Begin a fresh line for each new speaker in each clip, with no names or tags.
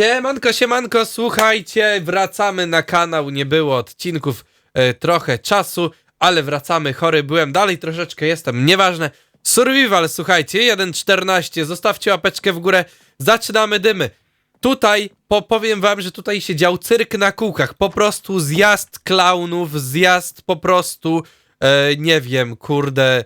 Siemanko, siemanko, słuchajcie, wracamy na kanał, nie było odcinków e, trochę czasu, ale wracamy, chory byłem, dalej troszeczkę jestem, nieważne. Survival, słuchajcie, 1.14, zostawcie łapeczkę w górę, zaczynamy dymy. Tutaj, po, powiem wam, że tutaj się dział cyrk na kółkach, po prostu zjazd klaunów, zjazd po prostu, e, nie wiem, kurde,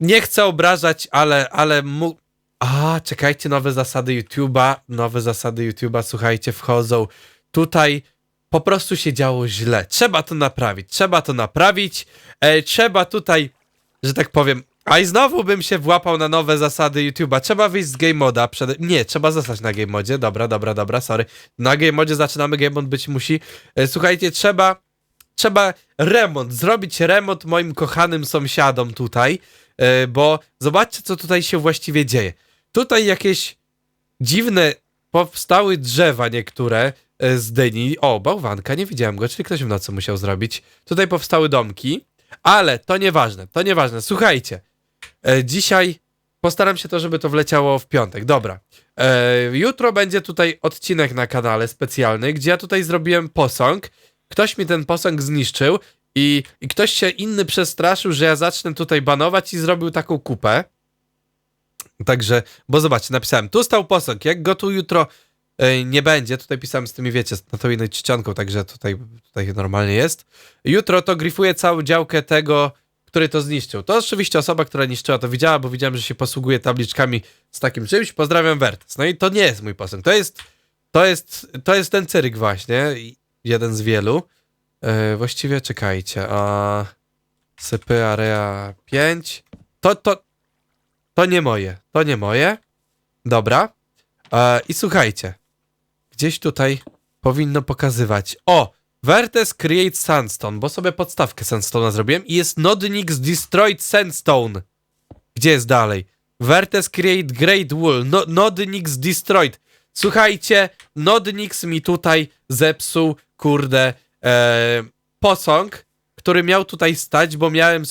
nie chcę obrażać, ale, ale mu... A, czekajcie, nowe zasady YouTube'a, nowe zasady YouTube'a, słuchajcie, wchodzą. Tutaj po prostu się działo źle. Trzeba to naprawić, trzeba to naprawić. E, trzeba tutaj, że tak powiem, a i znowu bym się włapał na nowe zasady YouTube'a. Trzeba wyjść z game moda. Przed... Nie, trzeba zostać na game modzie. Dobra, dobra, dobra, sorry. Na game modzie zaczynamy, game mod być musi. E, słuchajcie, trzeba, trzeba remont, zrobić remont moim kochanym sąsiadom tutaj. E, bo zobaczcie, co tutaj się właściwie dzieje. Tutaj jakieś dziwne powstały drzewa niektóre e, z dyni. O, bałwanka, nie widziałem go, czyli ktoś w nocy musiał zrobić. Tutaj powstały domki, ale to nieważne, to nieważne. Słuchajcie, e, dzisiaj postaram się to, żeby to wleciało w piątek. Dobra. E, jutro będzie tutaj odcinek na kanale specjalny, gdzie ja tutaj zrobiłem posąg. Ktoś mi ten posąg zniszczył i, i ktoś się inny przestraszył, że ja zacznę tutaj banować i zrobił taką kupę. Także, bo zobaczcie, napisałem, tu stał posąg, jak go tu jutro e, nie będzie, tutaj pisałem z tymi, wiecie, na tą inną czcionką, także tutaj, tutaj normalnie jest. Jutro to gryfuję całą działkę tego, który to zniszczył. To oczywiście osoba, która niszczyła to widziała, bo widziałem, że się posługuje tabliczkami z takim czymś. Pozdrawiam Wertes. No i to nie jest mój posąg, to jest, to jest, to jest ten cyryk właśnie, jeden z wielu. E, właściwie czekajcie, a sypy area 5. To, to, to nie moje, to nie moje. Dobra. E, I słuchajcie, gdzieś tutaj powinno pokazywać. O! Vertes Create Sandstone, bo sobie podstawkę Sandstone'a zrobiłem i jest Nodnix Destroyed Sandstone. Gdzie jest dalej? Vertes Create Great Wool, no, Nodnix Destroyed. Słuchajcie, Nodnix mi tutaj zepsuł, kurde, e, posąg, który miał tutaj stać, bo miałem,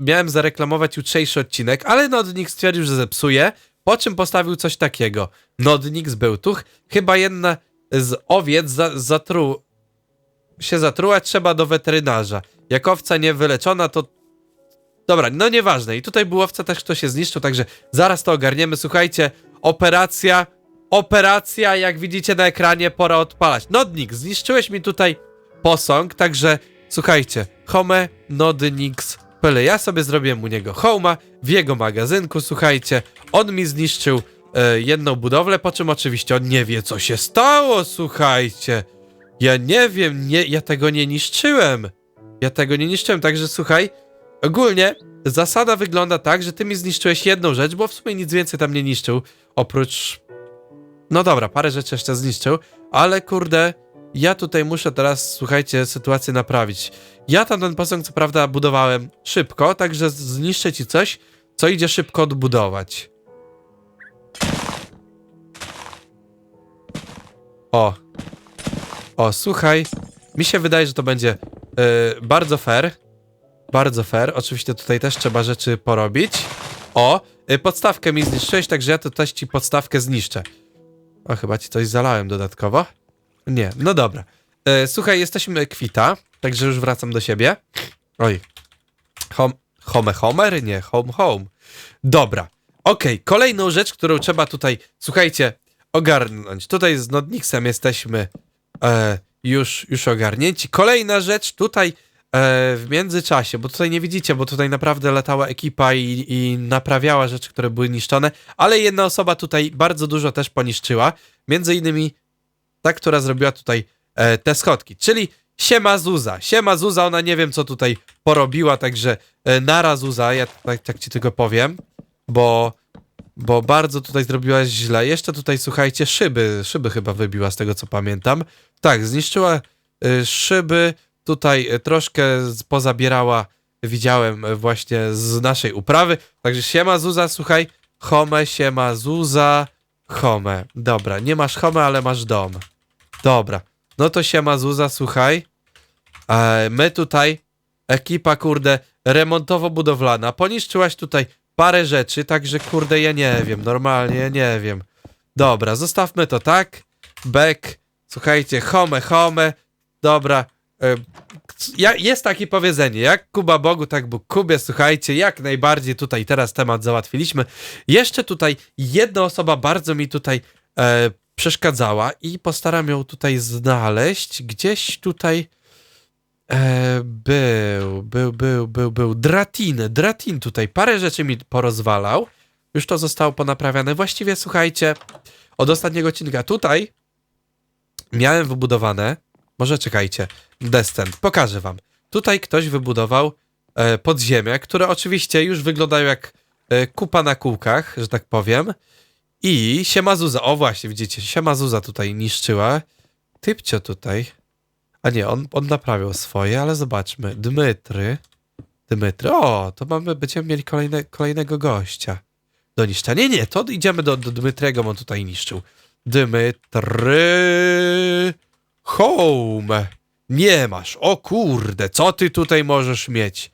miałem zareklamować jutrzejszy odcinek, ale Nodnix stwierdził, że zepsuje, po czym postawił coś takiego. Nodnix był tu, ch- chyba jedna z owiec za, zatru, się zatruła, trzeba do weterynarza. Jak owca nie wyleczona, to... Dobra, no nieważne. I tutaj był owca też, kto się zniszczył, także zaraz to ogarniemy. Słuchajcie, operacja, operacja, jak widzicie na ekranie, pora odpalać. Nodnik, zniszczyłeś mi tutaj posąg, także słuchajcie, Home Nodnix Pyle. Ja sobie zrobiłem u niego Homa w jego magazynku, słuchajcie, on mi zniszczył e, jedną budowlę, po czym oczywiście on nie wie, co się stało, słuchajcie. Ja nie wiem, nie, ja tego nie niszczyłem. Ja tego nie niszczyłem, także słuchaj, ogólnie zasada wygląda tak, że ty mi zniszczyłeś jedną rzecz, bo w sumie nic więcej tam nie niszczył, oprócz... No dobra, parę rzeczy jeszcze zniszczył, ale kurde, ja tutaj muszę teraz, słuchajcie, sytuację naprawić. Ja tam ten posąg co prawda budowałem szybko, także zniszczę ci coś, co idzie szybko odbudować. O. O, słuchaj. Mi się wydaje, że to będzie e, bardzo fair. Bardzo fair. Oczywiście tutaj też trzeba rzeczy porobić. O, e, podstawkę mi zniszczyłeś, także ja to też ci podstawkę zniszczę. O, chyba ci coś zalałem dodatkowo. Nie, no dobra. E, słuchaj, jesteśmy kwita, także już wracam do siebie. Oj. Hom, home homer? Nie, home home. Dobra. Okej, kolejną rzecz, którą trzeba tutaj, słuchajcie, ogarnąć. Tutaj z Nodnixem jesteśmy e, już, już ogarnięci. Kolejna rzecz tutaj e, w międzyczasie, bo tutaj nie widzicie, bo tutaj naprawdę latała ekipa i, i naprawiała rzeczy, które były niszczone, ale jedna osoba tutaj bardzo dużo też poniszczyła. Między innymi ta, która zrobiła tutaj e, te schodki, czyli Siema Zuza. Siema Zuza, ona nie wiem co tutaj porobiła, także e, nara Zuza, ja tak, tak ci tylko powiem, bo, bo bardzo tutaj zrobiłaś źle. Jeszcze tutaj, słuchajcie, szyby, szyby chyba wybiła z tego co pamiętam. Tak, zniszczyła e, szyby, tutaj e, troszkę pozabierała, widziałem e, właśnie z naszej uprawy, także siema Zuza, słuchaj, home, siema Zuza, home. Dobra, nie masz home, ale masz dom. Dobra. No to siema Zuza, słuchaj. E, my tutaj, ekipa kurde, remontowo-budowlana, poniszczyłaś tutaj parę rzeczy, także kurde, ja nie wiem, normalnie, ja nie wiem. Dobra, zostawmy to tak. Back. Słuchajcie, home, home. Dobra. e, Ja, jest takie powiedzenie, jak Kuba Bogu, tak Bóg Kubie, słuchajcie, jak najbardziej tutaj teraz temat załatwiliśmy. Jeszcze tutaj jedna osoba bardzo mi tutaj e, przeszkadzała i postaram ją tutaj znaleźć. Gdzieś tutaj e, był, był, był, był, był. Dratin, Dratin tutaj parę rzeczy mi porozwalał. Już to zostało ponaprawiane. Właściwie, słuchajcie, od ostatniego odcinka tutaj miałem wybudowane, może czekajcie, Descent, pokażę wam. Tutaj ktoś wybudował e, podziemia, które oczywiście już wyglądają jak e, kupa na kółkach, że tak powiem. I siema Zuza, o właśnie, widzicie, siema Zuza tutaj niszczyła. Typcio tutaj. A nie, on, on naprawiał swoje, ale zobaczmy. Dmytry. Dmytry. O, to mamy, będziemy mieli kolejne, kolejnego gościa. Do niszczenia. Nie, nie, to idziemy do, do Dmytrego, bo on tutaj niszczył. Dmytry... Home. Nie masz. O kurde, co ty tutaj możesz mieć?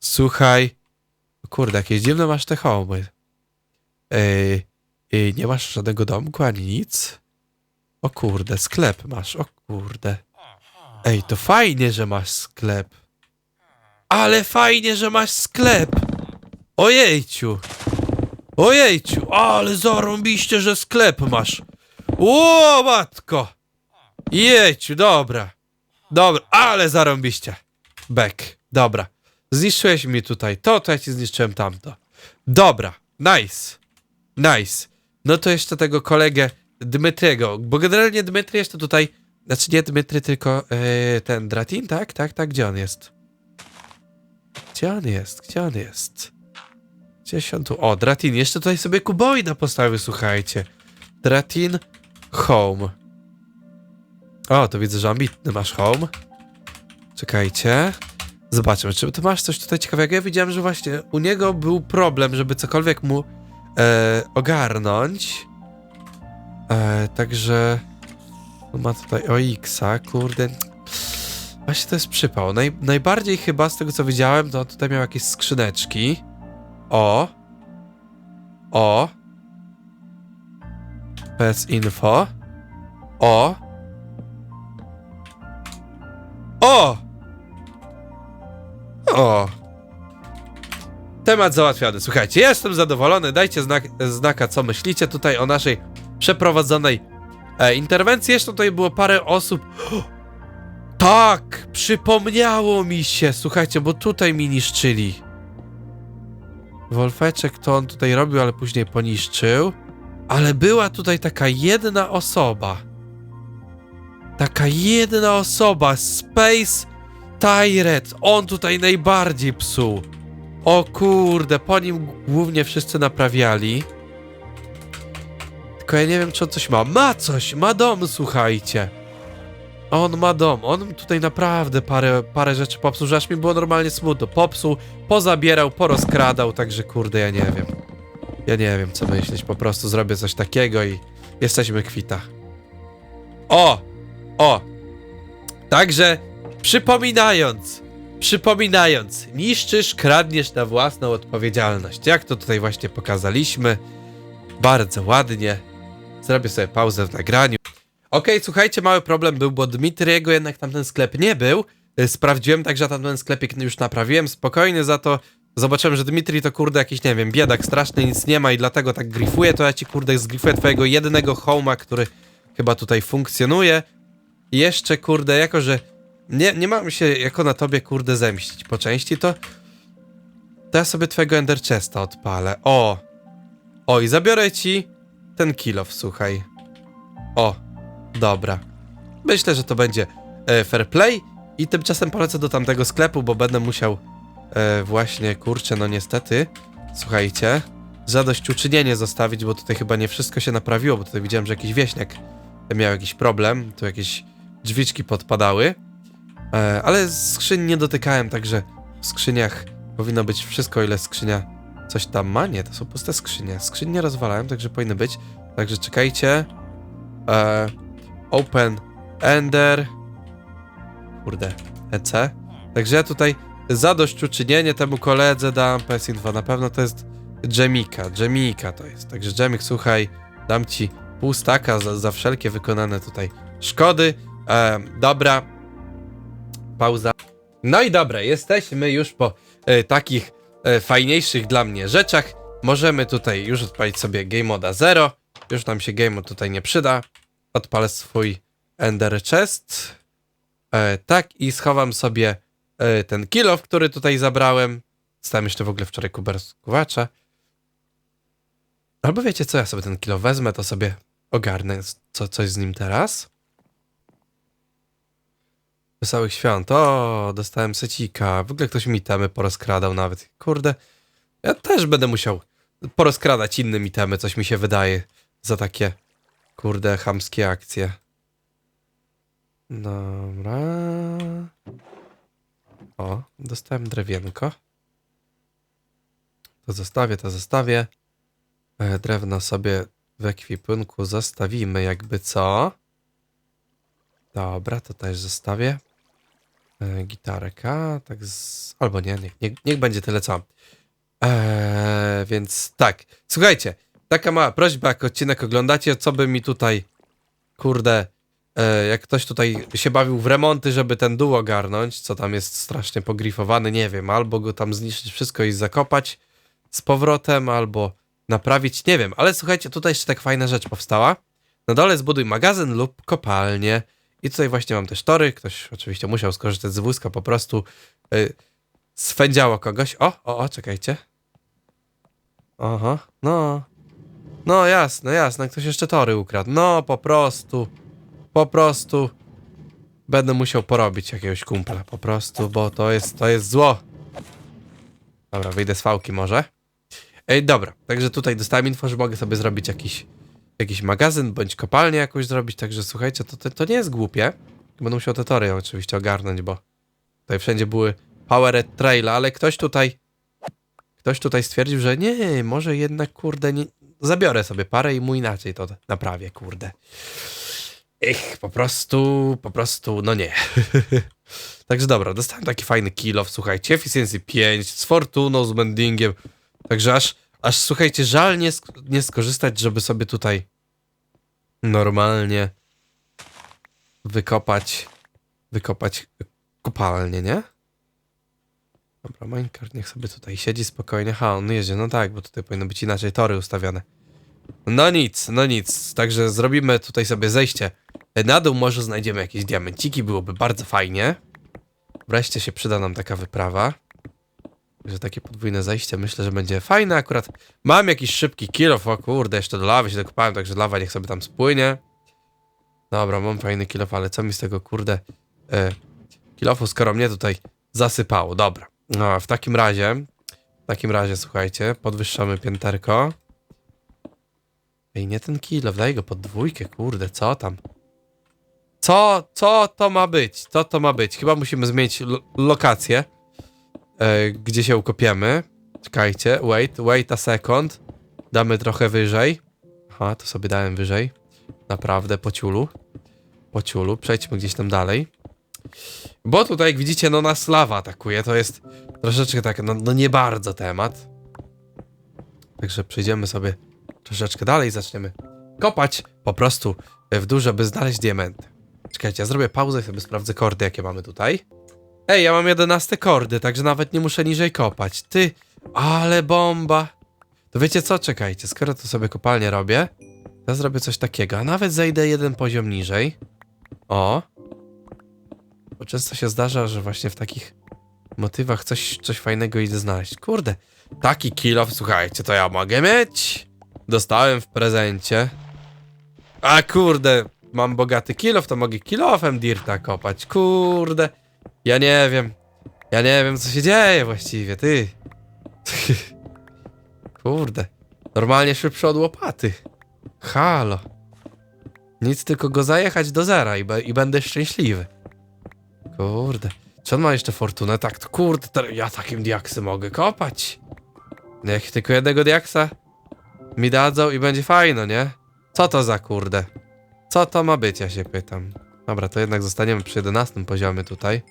Słuchaj. Kurde, jakieś dziwne masz te homy. Ej, ej, nie masz żadnego domku ani nic? O kurde, sklep masz. O kurde. Ej, to fajnie, że masz sklep. Ale fajnie, że masz sklep. Ojejciu. Ojejciu, ale zarąbiście, że sklep masz. O, matko. Jejciu, dobra. Dobra, ale zarąbiście. Back, dobra. Zniszczyłeś mi tutaj to, to ja ci zniszczyłem tamto. Dobra, nice. Nice. No to jeszcze tego kolegę Dmytriego, bo generalnie Dmytry jeszcze tutaj, znaczy nie Dmytry, tylko yy, ten Dratin, tak? Tak, tak, gdzie on jest? Gdzie on jest? Gdzie on jest? Gdzieś on tu, o, Dratin, jeszcze tutaj sobie kuboida postawił, słuchajcie. Dratin Home. O, to widzę, że ambitny masz home. Czekajcie. Zobaczmy, czy ty masz coś tutaj ciekawego. Ja widziałem, że właśnie u niego był problem, żeby cokolwiek mu e, ogarnąć. E, także ma tutaj OX-a, kurde. Właśnie to jest przypał. Naj, najbardziej chyba z tego co widziałem, to on tutaj miał jakieś skrzyneczki. O. O. PS info. O. O! O! Temat załatwiony. Słuchajcie, ja jestem zadowolony. Dajcie znak, znaka, co myślicie tutaj o naszej przeprowadzonej e, interwencji. Jeszcze tutaj było parę osób. Tak! Przypomniało mi się. Słuchajcie, bo tutaj mi niszczyli. Wolfeczek to on tutaj robił, ale później poniszczył. Ale była tutaj taka jedna osoba. Taka jedna osoba, Space Tyrant. On tutaj najbardziej psuł. O kurde, po nim głównie wszyscy naprawiali. Tylko ja nie wiem, czy on coś ma. Ma coś, ma dom, słuchajcie. On ma dom. On tutaj naprawdę parę, parę rzeczy popsuł, że aż mi było normalnie smutno. Popsuł, pozabierał, porozkradał, także kurde, ja nie wiem. Ja nie wiem, co myśleć. Po prostu zrobię coś takiego i jesteśmy kwita. O! O! Także przypominając, przypominając, niszczysz, kradniesz na własną odpowiedzialność. Jak to tutaj właśnie pokazaliśmy. Bardzo ładnie. Zrobię sobie pauzę w nagraniu. Okej, słuchajcie, mały problem był, bo Dmitriego jednak tamten sklep nie był. Y, Sprawdziłem także tamten sklepik już naprawiłem, spokojnie za to. Zobaczyłem, że Dmitri to kurde jakiś, nie wiem, biedak straszny, nic nie ma i dlatego tak grifuje, to ja ci kurde zgrifuję twojego jedynego homa, który chyba tutaj funkcjonuje. Jeszcze kurde, jako że nie, nie mam się jako na tobie kurde zemścić po części, to to ja sobie twojego Ender Chesta odpalę. O! O, i zabiorę ci ten kilof, słuchaj. O, dobra. Myślę, że to będzie e, fair play i tymczasem polecę do tamtego sklepu, bo będę musiał e, właśnie, kurczę, no niestety, słuchajcie, zadośćuczynienie zostawić, bo tutaj chyba nie wszystko się naprawiło, bo tutaj widziałem, że jakiś wieśniak miał jakiś problem, tu jakieś drzwiczki podpadały, ale skrzyń nie dotykałem, także w skrzyniach powinno być wszystko, ile skrzynia coś tam ma. Nie, to są puste skrzynie. Skrzyń nie rozwalałem, także powinny być. Także czekajcie. E, open Ender. Kurde, EC. Także ja tutaj zadośćuczynienie temu koledze dam PS2. Na pewno to jest Dżemika. Dżemika to jest. Także Dżemik, słuchaj, dam ci pół staka za, za wszelkie wykonane tutaj szkody. E, dobra. Pauza. No i dobra, jesteśmy już po e, takich e, fajniejszych dla mnie rzeczach. Możemy tutaj już odpalić sobie Game Moda 0. Już nam się Game tutaj nie przyda. Odpalę swój Ender Chest. E, tak i schowam sobie e, ten kilof, który tutaj zabrałem. Stałem jeszcze w ogóle wczoraj kuberskowacza. Albo wiecie co, ja sobie ten kilo wezmę, to sobie ogarnę co, coś z nim teraz. Wesołych świąt. O, dostałem secika. W ogóle ktoś mi temy porozkradał nawet. Kurde, ja też będę musiał porozkradać innym itemy, coś mi się wydaje, za takie, kurde, chamskie akcje. Dobra. O, dostałem drewienko. To zostawię, to zostawię. E, Drewno sobie w ekwipunku zostawimy, jakby co. Dobra, to też zostawię. E, gitarka, tak z... Albo nie, niech, niech, niech będzie tyle co. Eee, więc tak. Słuchajcie, taka mała prośba, jak odcinek oglądacie, co by mi tutaj, kurde, e, jak ktoś tutaj się bawił w remonty, żeby ten dół ogarnąć, co tam jest strasznie pogrifowany, nie wiem, albo go tam zniszczyć wszystko i zakopać z powrotem, albo naprawić, nie wiem, ale słuchajcie, tutaj jeszcze tak fajna rzecz powstała. Na dole zbuduj magazyn lub kopalnię. I tutaj właśnie mam też tory. Ktoś oczywiście musiał skorzystać z wózka, po prostu y, swędziało kogoś. O, o, o, czekajcie. Aha, no. No jasne, jasne, ktoś jeszcze tory ukradł. No, po prostu, po prostu będę musiał porobić jakiegoś kumpla, po prostu, bo to jest, to jest zło. Dobra, wyjdę z fałki może. Ej, dobra, także tutaj dostałem info, że mogę sobie zrobić jakiś, jakiś magazyn, bądź kopalnię jakąś zrobić, także słuchajcie, to, to, to nie jest głupie. Będę musiał te tory oczywiście ogarnąć, bo tutaj wszędzie były powered traile, ale ktoś tutaj ktoś tutaj stwierdził, że nie, może jednak, kurde, nie, zabiorę sobie parę i mu inaczej to naprawię, kurde. Ich, po prostu, po prostu, no nie. Także dobra, dostałem taki fajny kill off, słuchajcie, efficiency 5, z fortuną, z mendingiem, także aż, aż słuchajcie, żal nie, sk- nie skorzystać, żeby sobie tutaj normalnie wykopać, wykopać kopalnię, nie? Dobra, Minecraft niech sobie tutaj siedzi spokojnie. Ha, on jedzie, no tak, bo tutaj powinno być inaczej tory ustawione. No nic, no nic. Także zrobimy tutaj sobie zejście na dół, może znajdziemy jakieś diamenciki, byłoby bardzo fajnie. Wreszcie się przyda nam taka wyprawa. Także takie podwójne zejście myślę, że będzie fajne. Akurat mam jakiś szybki kill off, o kurde, jeszcze do lawy się dokopałem, także lawa niech sobie tam spłynie. Dobra, mam fajny kill off, ale co mi z tego kurde e, kill offu, skoro mnie tutaj zasypało. Dobra. No, w takim razie, w takim razie, słuchajcie, podwyższamy pięterko. Ej, nie ten kilo, daj go pod dwójkę, kurde, co tam? Co, co to ma być? Co to ma być? Chyba musimy zmienić lo lokację, e, gdzie się ukopiemy. Czekajcie, wait, wait a second. Damy trochę wyżej. Aha, to sobie dałem wyżej. Naprawdę, po ciulu. Po ciulu, przejdźmy gdzieś tam dalej. Bo tutaj, jak widzicie, no nas lawa atakuje, to jest troszeczkę tak, no, no nie bardzo temat. Także przejdziemy sobie troszeczkę dalej zaczniemy kopać po prostu w dół, żeby znaleźć diamenty. Czekajcie, ja zrobię pauzę i sobie sprawdzę kordy, jakie mamy tutaj. Ej, ja mam 11 kordy, także nawet nie muszę niżej kopać. Ty, ale bomba. To wiecie co? Czekajcie, skoro to sobie kopalnię robię, to zrobię coś takiego, a nawet zejdę jeden poziom niżej. O, bo często się zdarza, że właśnie w takich motywach coś, coś fajnego idę znaleźć. Kurde, taki kill off, słuchajcie, to ja mogę mieć. Dostałem w prezencie. A kurde, mam bogaty kill off, to mogę kill offem dirta kopać. Kurde, ja nie wiem. Ja nie wiem, co się dzieje właściwie, ty. Kurde, normalnie szybszy od łopaty. Halo. Nic, tylko go zajechać do zera i, i będę szczęśliwy. Kurde. Czy on ma jeszcze fortunę? Tak, to kurde, to ja takim diaksy mogę kopać. Niech tylko jednego diaksa mi dadzą i będzie fajno, nie? Co to za kurde? Co to ma być, ja się pytam. Dobra, to jednak zostaniemy przy 11 poziomie tutaj.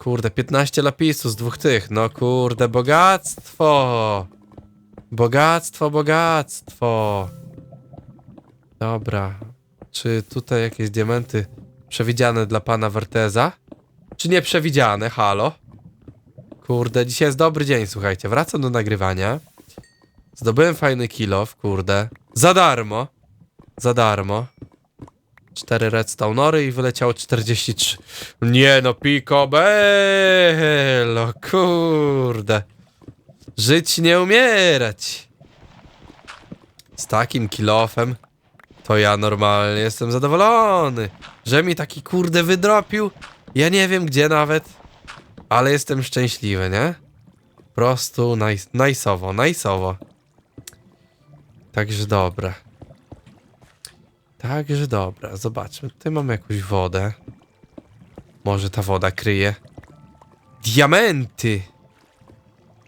Kurde, 15 lapisów z dwóch tych. No kurde, bogactwo! Bogactwo, bogactwo! Dobra. Czy tutaj jakieś diamenty przewidziane dla pana Werteza? Czy nie przewidziane? Halo? Kurde, dzisiaj jest dobry dzień, słuchajcie. Wracam do nagrywania. Zdobyłem fajny kilof, kurde. Za darmo. Za darmo. Cztery redstone'ory i wyleciało 43. Nie no, picobello, kurde. Żyć nie umierać. Z takim kilofem to ja normalnie jestem zadowolony, że mi taki kurde wydropił. Ja nie wiem gdzie nawet, ale jestem szczęśliwy, nie? Po prostu naj, najsowo, najsowo. Także dobra. Także dobra, zobaczmy. Tutaj mamy jakąś wodę. Może ta woda kryje. Diamenty!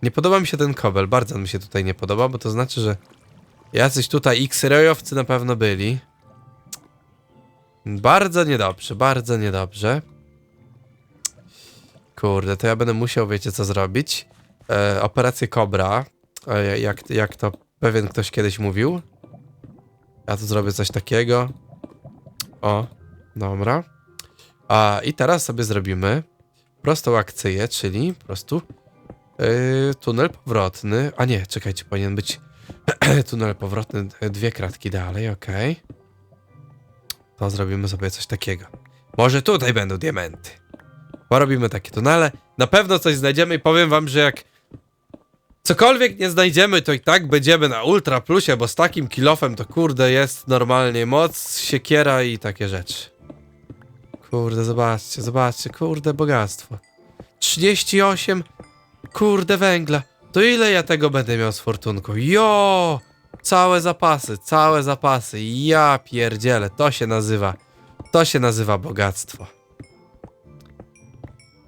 Nie podoba mi się ten kobel, bardzo mi się tutaj nie podoba, bo to znaczy, że jacyś tutaj X-rayowcy na pewno byli. Bardzo niedobrze, bardzo niedobrze. Kurde, to ja będę musiał, wiecie co zrobić. E, operację Cobra, e, jak, jak to pewien ktoś kiedyś mówił. Ja tu zrobię coś takiego. O, dobra. A i teraz sobie zrobimy prostą akcję, czyli po prostu yy, tunel powrotny. A nie, czekajcie, powinien być tunel powrotny e, dwie kratki dalej, okej. To zrobimy sobie coś takiego. Może tutaj będą diamenty. Porobimy takie tunele. Na pewno coś znajdziemy i powiem wam, że jak cokolwiek nie znajdziemy, to i tak będziemy na ultra plusie, bo z takim kilofem to kurde jest normalnie moc, siekiera i takie rzeczy. Kurde, zobaczcie, zobaczcie, kurde bogactwo. 38 kurde węgla. To ile ja tego będę miał z fortunką? Jo! Całe zapasy, całe zapasy. Ja pierdzielę, to się nazywa. To się nazywa bogactwo.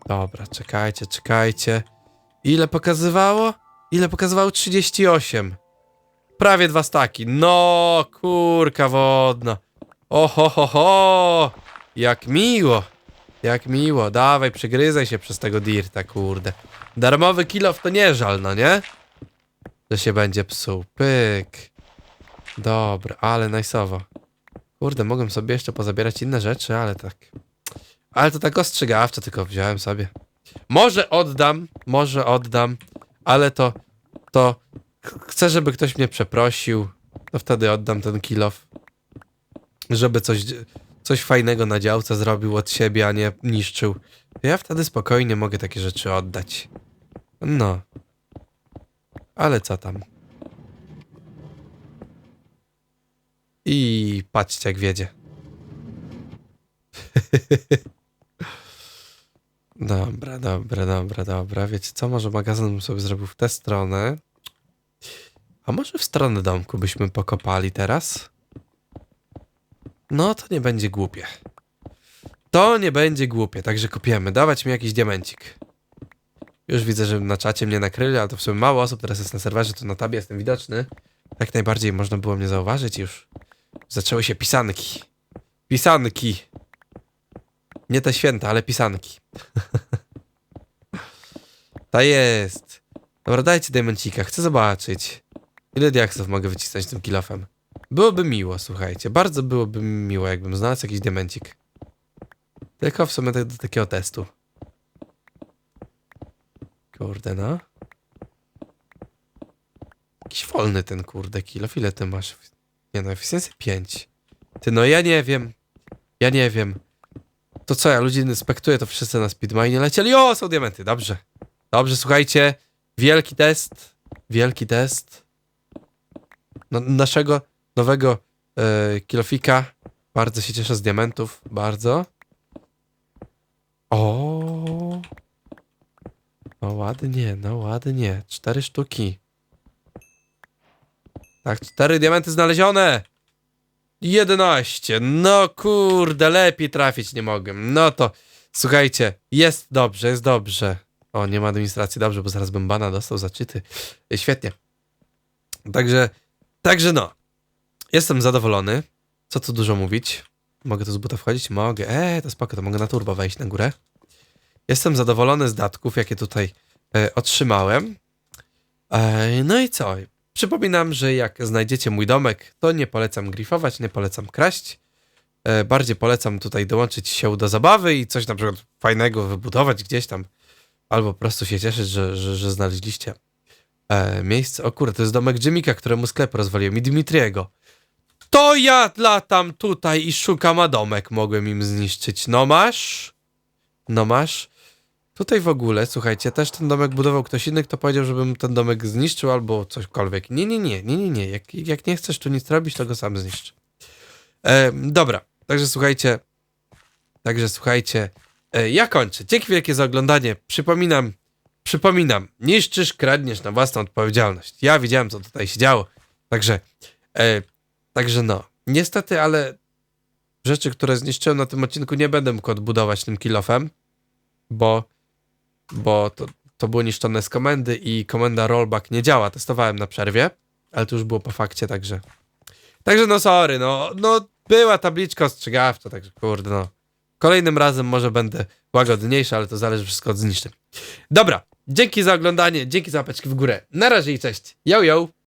Dobra, czekajcie, czekajcie. Ile pokazywało? Ile pokazywało? 38. Prawie dwa staki. No, kurka wodna. Oho, ho, ho. Jak miło. Jak miło. Dawaj, przygryzaj się przez tego dirta, kurde. Darmowy kilof to nie żal, no nie? Że się będzie psuł. Pyk. Dobra, ale najsowo. Kurde, mogłem sobie jeszcze pozabierać inne rzeczy, ale tak. Ale to tak ostrzegawczo tylko wziąłem sobie. Może oddam, może oddam, ale to, to ch- chcę, żeby ktoś mnie przeprosił. To wtedy oddam ten kilof. Żeby coś, coś fajnego na działce zrobił od siebie, a nie niszczył. Ja wtedy spokojnie mogę takie rzeczy oddać. No. Ale co tam? I patrzcie jak wiedzie. Dobra, dobra, dobra, dobra. Wiecie co? Może magazyn bym sobie zrobił w tę stronę. A może w stronę domku byśmy pokopali teraz? No to nie będzie głupie. To nie będzie głupie, także kopiemy. Dawać mi jakiś diamencik. Już widzę, że na czacie mnie nakryli, ale to w sumie mało osób teraz jest na serwerze, to na tabie jestem widoczny. Jak najbardziej można było mnie zauważyć już zaczęły się pisanki. Pisanki. Nie te święta, ale pisanki. Ta jest. Dobra, dajcie diamencika, chcę zobaczyć. Ile diaksów mogę wycisnąć tym kilofem? Byłoby miło, słuchajcie. Bardzo byłoby mi miło, jakbym znalazł jakiś diamencik. Tylko w sumie tak do takiego testu. Kurde, no. Jakiś wolny ten kurde kilof. Ile ty masz? Nie no, efficiency 5. Ty no, ja nie wiem. Ja nie wiem. To co, ja ludzi inspektuję, to wszyscy na speedmine lecieli. O, są diamenty, dobrze. Dobrze, słuchajcie. Wielki test. Wielki test. No, naszego nowego e, kilofika. Bardzo się cieszę z diamentów. Bardzo. O. No ładnie, no ładnie. Cztery sztuki. Tak, cztery diamenty znalezione. 11. No kurde, lepiej trafić nie mogę. No to słuchajcie, jest dobrze, jest dobrze. O, nie ma administracji, dobrze, bo zaraz bym bana dostał za czyty. Świetnie. Także, także no. Jestem zadowolony. Co tu dużo mówić? Mogę tu z buta wchodzić? Mogę. Eee, to spoko, to mogę na turbo wejść na górę. Jestem zadowolony z datków, jakie tutaj e, otrzymałem. E, no i co? Przypominam, że jak znajdziecie mój domek, to nie polecam grifować, nie polecam kraść. E, bardziej polecam tutaj dołączyć się do zabawy i coś na przykład fajnego wybudować gdzieś tam. Albo po prostu się cieszyć, że, że, że znaleźliście e, miejsce. O kurde, to jest domek Jimika, któremu sklep rozwaliłem i Dimitriego. To ja latam tutaj i szukam, a domek mogłem im zniszczyć. No masz? No masz? Tutaj w ogóle, słuchajcie, też ten domek budował ktoś inny, kto powiedział, żebym ten domek zniszczył albo cośkolwiek. Nie, nie, nie, nie, nie, nie. Jak, jak nie chcesz tu nic robić, to go sam zniszcz. E, dobra, także słuchajcie, także słuchajcie, e, ja kończę. Dzięki wielkie za oglądanie. Przypominam, przypominam, niszczysz, kradniesz na własną odpowiedzialność. Ja widziałem, co tutaj się działo. Także, e, także no, niestety, ale rzeczy, które zniszczyłem na tym odcinku, nie będę mógł odbudować tym kilofem, bo, bo to, to było niszczone z komendy i komenda rollback nie działa. Testowałem na przerwie, ale to już było po fakcie, także. Także no sorry, no, no była tabliczka ostrzegawcza, także kurde no. Kolejnym razem może będę łagodniejszy, ale to zależy wszystko od zniszczeń. Dobra, dzięki za oglądanie, dzięki za łapeczki w górę. Na razie i cześć. Yo, yo!